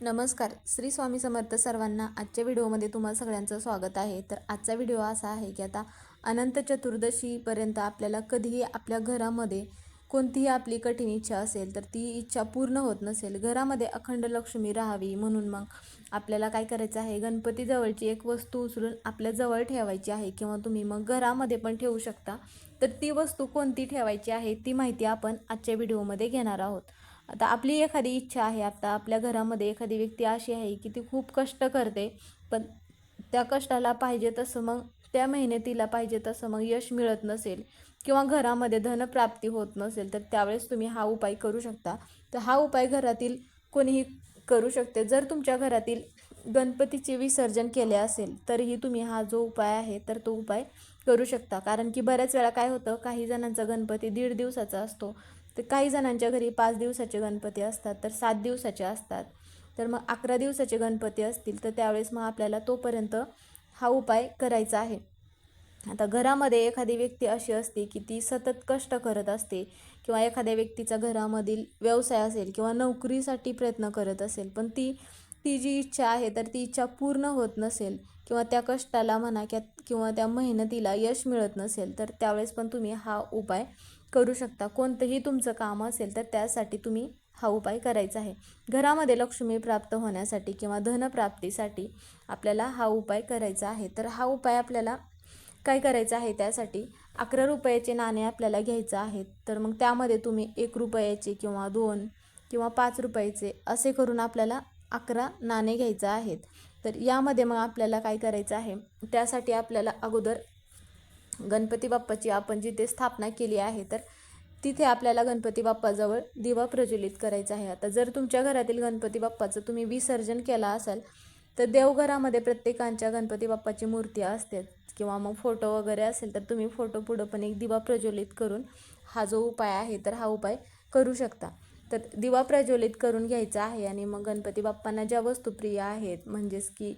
नमस्कार. श्री स्वामी समर्थ सर्वांना आजच्या व्हिडिओमध्ये तुम्हाला सगळ्यांचं स्वागत आहे. तर आजचा व्हिडिओ असा आहे की आता अनंत चतुर्दशीपर्यंत आपल्याला कधीही आपल्या घरामध्ये कोणतीही आपली कठीण इच्छा असेल तर ती इच्छा पूर्ण होत नसेल. घरामध्ये अखंड लक्ष्मी राहावी म्हणून मग आपल्याला काय करायचं आहे? गणपतीजवळची एक वस्तू उचलून आपल्या जवळ ठेवायची आहे किंवा तुम्ही मग घरामध्ये पण ठेवू शकता. तर ती वस्तू कोणती ठेवायची आहे ती माहिती आपण आजच्या व्हिडिओमध्ये घेणार आहोत. आता आपली एखादी इच्छा आहे आता आपल्या घरामध्ये एखादी व्यक्ती अशी आहे की ती खूप कष्ट करते पण त्या कष्टाला पाहिजे तसं मग त्या मेहनतीला पाहिजे तसं मग यश मिळत नसेल किंवा घरामध्ये धनप्राप्ती होत नसेल तर त्यावेळेस तुम्ही हा उपाय करू शकता. तर हा उपाय घरातील कोणीही करू शकते. जर तुमच्या घरातील गणपतीचे विसर्जन केले असेल तरीही तुम्ही हा जो उपाय आहे तर तो उपाय करू शकता. कारण की बऱ्याच वेळा काय होतं काही जणांचा गणपती दीड दिवसाचा असतो. तर काही जणांच्या घरी पाच दिवसाचे गणपती असतात तर सात दिवसाचे असतात. तर मग अकरा दिवसाचे गणपती असतील तर त्यावेळेस मग आपल्याला तोपर्यंत हा उपाय करायचा आहे. आता घरामध्ये एखादी व्यक्ती अशी असते की ती सतत कष्ट करत असते किंवा एखाद्या व्यक्तीचा घरामधील व्यवसाय असेल किंवा नोकरीसाठी प्रयत्न करत असेल पण ती ती जी इच्छा आहे तर ती इच्छा पूर्ण होत नसेल किंवा त्या कष्टाला म्हणा किंवा त्या मेहनतीला यश मिळत नसेल तर त्यावेळेस पण तुम्ही हा उपाय करू शकता. कोणतंही तुमचं काम असेल तर त्यासाठी तुम्ही हा उपाय करायचा आहे. घरामध्ये लक्ष्मी प्राप्त होण्यासाठी किंवा धनप्राप्तीसाठी आपल्याला हा उपाय करायचा आहे. तर हा उपाय आपल्याला काय करायचं आहे? त्यासाठी अकरा रुपयाचे नाणे आपल्याला घ्यायचं आहे. तर मग त्यामध्ये तुम्ही एक रुपयाचे किंवा दोन किंवा पाच रुपयाचे असे करून आपल्याला अकरा नाणे घ्यायचं आहेत. तर यामध्ये मग आपल्याला काय करायचं आहे? त्यासाठी आपल्याला अगोदर गणपती बाप्पाची आपण जिथे स्थापना केली आहे तर तिथे आपल्याला गणपती बाप्पाजवळ दिवा प्रज्वलित करायचा आहे. आता जर तुमच्या घरातील गणपती बाप्पाचं तुम्ही विसर्जन केला असाल तर देवघरामध्ये प्रत्येकांच्या गणपती बाप्पाची मूर्ती असते किंवा मग फोटो वगैरे असेल तर तुम्ही फोटो पुढं पण एक दिवा प्रज्वलित करून हा जो उपाय आहे तर हा उपाय करू शकता. तर दिवा प्रज्वलित करून घ्यायचा आहे आणि मग गणपती बाप्पांना ज्या वस्तू प्रिय आहेत म्हणजेच की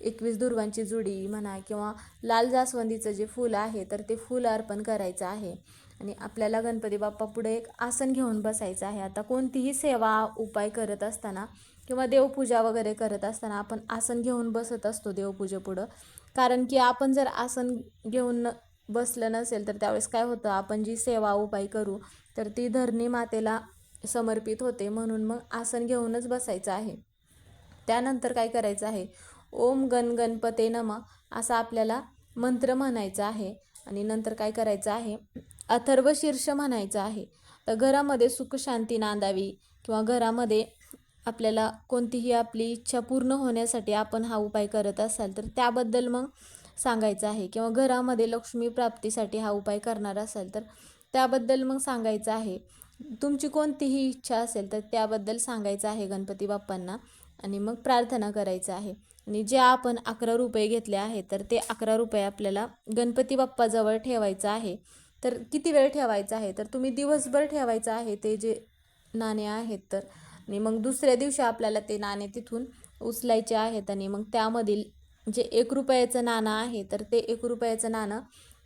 एकवीस दुर्वांची जुडी म्हणा किंवा लाल जास्वंदीचं जे फूल आहे तर ते फूल अर्पण करायचं आहे. आणि आपल्याला गणपती बाप्पा पुढे एक आसन घेऊन बसायचं आहे. आता कोणतीही सेवा उपाय करत असताना किंवा देवपूजा वगैरे करत असताना आपण आसन घेऊन बसत असतो देवपूजेपुढं कारण की आपण जर आसन घेऊन बसलं नसेल तर त्यावेळेस काय होतं आपण जी सेवा उपाय करू तर ती धरणी मातेला समर्पित होते म्हणून मग आसन घेऊनच बसायचं आहे. त्यानंतर काय करायचं आहे? ओम गण गणपते नमा असा आपल्याला मंत्र म्हणायचा आहे. आणि नंतर काय करायचं आहे? अथर्व शीर्ष म्हणायचं आहे. तर घरामध्ये सुख शांती नांदावी किंवा घरामध्ये आपल्याला कोणतीही आपली इच्छा पूर्ण होण्यासाठी आपण हा उपाय करत असाल तर त्याबद्दल मग सांगायचं आहे. किंवा घरामध्ये लक्ष्मी प्राप्तीसाठी हा उपाय करणार असाल तर त्याबद्दल मग सांगायचं आहे. तुमची कोणतीही इच्छा असेल तर त्याबद्दल सांगायचं आहे गणपती बाप्पांना आणि मग प्रार्थना करायचं आहे. आणि जे आपण अकरा रुपये घेतले आहे तर ते अकरा रुपये आपल्याला गणपती बाप्पाजवळ ठेवायचं आहे. तर किती वेळ ठेवायचं आहे? तर तुम्ही दिवसभर ठेवायचं आहे ते जे नाणे आहेत तर. आणि मग दुसऱ्या दिवशी आपल्याला ते नाणे तिथून उचलायचे आहेत आणि मग त्यामधील जे एक रुपयाचं नाणं आहे तर ते एक रुपयाचं नाणं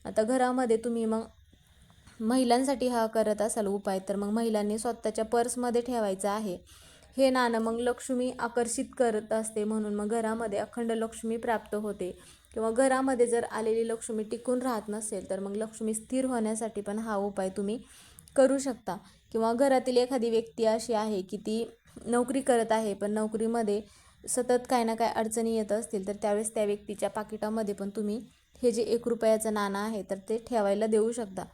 आता घरामध्ये तुम्ही मग महिलांसाठी हा करत असाल उपाय तर मग महिलांनी स्वतःच्या पर्समध्ये ठेवायचं आहे. हे नाणं मग लक्ष्मी आकर्षित करत असते म्हणून मग घरामध्ये अखंड लक्ष्मी प्राप्त होते. किंवा घरामध्ये जर आलेली लक्ष्मी टिकून राहत नसेल तर मग लक्ष्मी स्थिर होण्यासाठी पण हा उपाय तुम्ही करू शकता. किंवा घरातील एखादी व्यक्ती अशी आहे की ती नोकरी करत आहे पण नोकरीमध्ये सतत काय ना काय अडचणी येत असतील तर त्यावेळेस त्या व्यक्तीच्या पाकिटामध्ये पण तुम्ही हे जे एक रुपयाचं नाणं आहे तर ते ठेवायला देऊ शकता.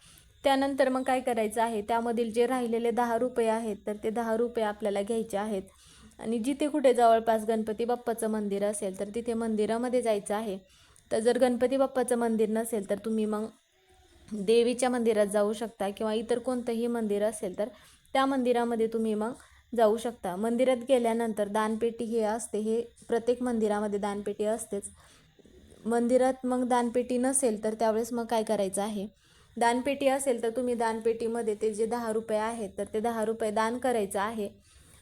त्यानंतर मग काय करायचं आहे? त्यामधील जे राहिलेले दहा रुपये आहेत तर ते दहा रुपये आपल्याला घ्यायचे आहेत. आणि जिथे कुठे जवळपास गणपती बाप्पाचं मंदिर असेल तर तिथे मंदिरामध्ये जायचं आहे. तर जर गणपती बाप्पाचं मंदिर नसेल तर तुम्ही मग देवीच्या मंदिरात जाऊ शकता किंवा इतर कोणतंही मंदिर असेल तर त्या मंदिरामध्ये तुम्ही मग जाऊ शकता. मंदिरात गेल्यानंतर दानपेटी हे असते हे प्रत्येक मंदिरामध्ये दानपेटी असतेच. मंदिरात मग दानपेटी नसेल तर त्यावेळेस मग काय करायचं आहे? दानपेटी असेल तर तुम्ही दानपेटीमध्ये ते जे दहा रुपये आहेत तर ते दहा रुपये दान करायचं आहे.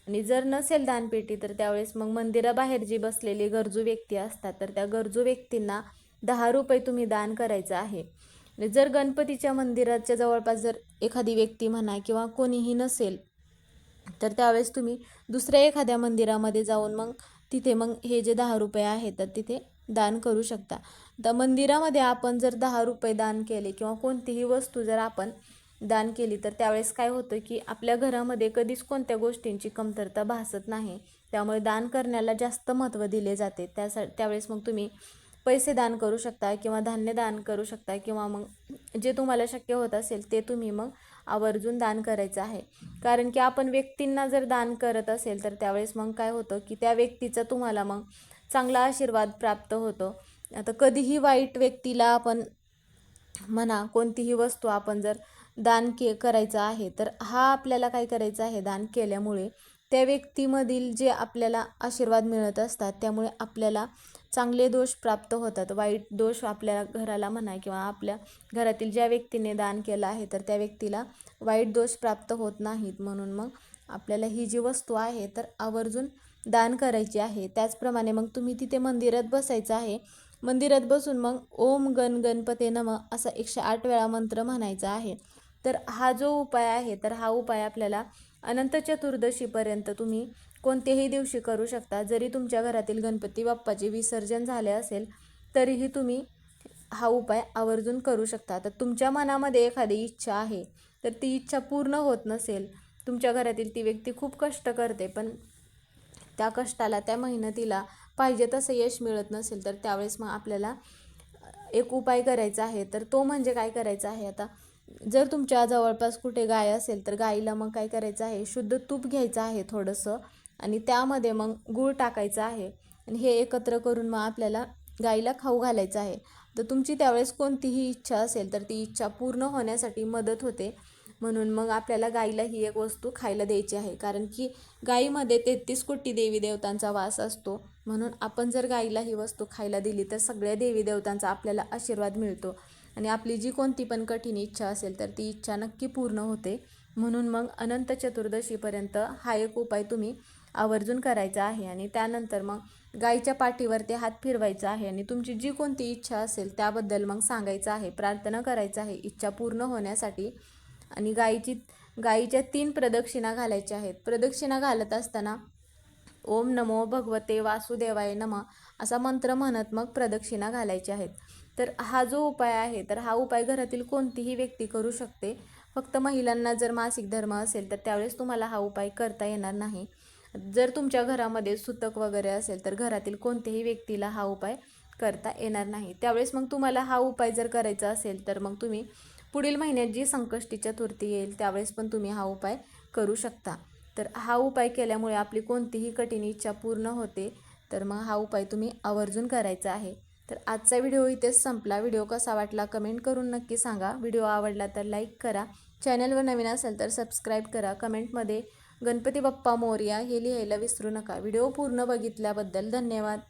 आणि जर नसेल दानपेटी तर त्यावेळेस मग मंदिराबाहेर जी बसलेली गरजू व्यक्ती असतात तर त्या गरजू व्यक्तींना दहा रुपये तुम्ही दान करायचं आहे. आणि जर गणपतीच्या मंदिराच्या जवळपास जर एखादी व्यक्ती म्हणा किंवा कोणीही नसेल तर त्यावेळेस तुम्ही दुसऱ्या एखाद्या मंदिरामध्ये जाऊन मग तिथे मग हे जे दहा रुपये आहेत तर तिथे दान करू शकता. तर मंदिरामध्ये आपण जर दहा रुपये दान केले किंवा कोणतीही वस्तू जर आपण दान केली तर त्यावेळेस काय होतं की आपल्या घरामध्ये कधीच कोणत्या गोष्टींची कमतरता भासत नाही. त्यामुळे दान करण्याला जास्त महत्त्व दिले जाते. त्यासा त्यावेळेस मग तुम्ही पैसे दान करू शकता किंवा धान्य दान करू शकता किंवा मग जे तुम्हाला शक्य होत असेल ते तुम्ही मग आवर्जून दान करायचं आहे. कारण की आपण व्यक्तींना जर दान करत असेल तर त्यावेळेस मग काय होतं की त्या व्यक्तीचा तुम्हाला मग चांगला आशीर्वाद प्राप्त होतो. आता कधीही वाईट व्यक्तीला आपण म्हणा कोणतीही वस्तू आपण जर दान के करायचं आहे तर हा आपल्याला काय करायचं आहे? दान केल्यामुळे त्या व्यक्तीमधील जे आपल्याला आशीर्वाद मिळत असतात त्यामुळे आपल्याला चांगले दोष प्राप्त होतात. वाईट दोष आपल्या घराला म्हणा किंवा आपल्या घरातील ज्या व्यक्तीने दान केलं आहे तर त्या व्यक्तीला वाईट दोष प्राप्त होत नाहीत. म्हणून मग आपल्याला ही जी वस्तू आहे तर आवर्जून दान करायची आहे. त्याचप्रमाणे मग तुम्ही तिथे मंदिरात बसायचं आहे. मंदिरात बसून मग ओम गण गणपते नम असा एकशे आठ वेळा मंत्र म्हणायचा आहे. तर हा जो उपाय आहे तर हा उपाय आपल्याला अनंत चतुर्दशीपर्यंत तुम्ही कोणत्याही दिवशी करू शकता. जरी तुमच्या घरातील गणपती बाप्पाचे विसर्जन झाले असेल तरीही तुम्ही हा उपाय आवर्जून करू शकता. तर तुमच्या मनामध्ये एखादी इच्छा आहे तर ती इच्छा पूर्ण होत नसेल तुमच्या घरातील ती व्यक्ती खूप कष्ट करते पण त्या कष्टाला त्या मेहनतीला पाहिजे तसं यश मिळत नसेल तर त्यावेळेस मग आपल्याला एक उपाय करायचा आहे. तर तो म्हणजे काय करायचा आहे आता? जर तुमच्या जवळपास कुठे गाय असेल तर गाईला मग काय करायचं आहे? शुद्ध तूप घ्यायचं आहे थोडंसं आणि त्यामध्ये मग गूळ टाकायचं आहे आणि हे एकत्र करून मग आपल्याला गाईला खाऊ घालायचं आहे. तर तुमची त्यावेळेस कोणतीही इच्छा असेल तर ती इच्छा पूर्ण होण्यासाठी मदत होते. म्हणून मग आपल्याला गाईला ही एक वस्तू खायला द्यायची आहे. कारण की गाईमध्ये तेहतीस कोटी देवी देवतांचा वास असतो. म्हणून आपण जर गाईला ही वस्तू खायला दिली तर सगळ्या देवी देवतांचा आपल्याला आशीर्वाद मिळतो. आणि आपली जी कोणती पण कठीण इच्छा असेल तर ती इच्छा नक्की पूर्ण होते. म्हणून मग अनंत चतुर्दशीपर्यंत हा एक उपाय तुम्ही आवर्जून करायचा आहे. आणि त्यानंतर मग गाईच्या पाठीवर ते हात फिरवायचा आहे. आणि तुमची जी कोणती इच्छा असेल त्याबद्दल मग सांगायचं आहे. प्रार्थना करायचं आहे. इच्छा पूर्ण होण्यासाठी आणि गाईची गाईच्या तीन प्रदक्षिणा घालायच्या आहेत. प्रदक्षिणा घालत असताना ओम नमो भगवते वासुदेवाय नम असा मंत्र म्हणत मग प्रदक्षिणा घालायच्या आहेत. तर हा जो उपाय आहे तर हा उपाय घरातील कोणतीही व्यक्ती करू शकते. फक्त महिलांना जर मासिक धर्म असेल तर त्यावेळेस तुम्हाला हा उपाय करता येणार नाही. जर तुमच्या घरामध्ये सुतक वगैरे असेल तर घरातील कोणत्याही व्यक्तीला हा उपाय करता येणार नाही. त्यावेळेस मग तुम्हाला हा उपाय जर करायचा असेल तर मग तुम्ही पुढील महिन्यात जी संकष्टी चतुर्थी येईल त्यावेळेस पण तुम्ही हा उपाय करू शकता. तर हा उपाय केल्यामुळे आपली कोणतीही कठीण इच्छा पूर्ण होते तर मग हा उपाय तुम्ही आवर्जून करायचा आहे. तर आजचा व्हिडिओ इथेच संपला. व्हिडिओ कसा वाटला कमेंट करून नक्की सांगा. व्हिडिओ आवडला तर लाईक करा. चॅनलवर नवीन असेल तर सबस्क्राईब करा. कमेंटमध्ये गणपती बाप्पा मोर्या हे लिहायला विसरू नका. व्हिडिओ पूर्ण बघितल्याबद्दल धन्यवाद.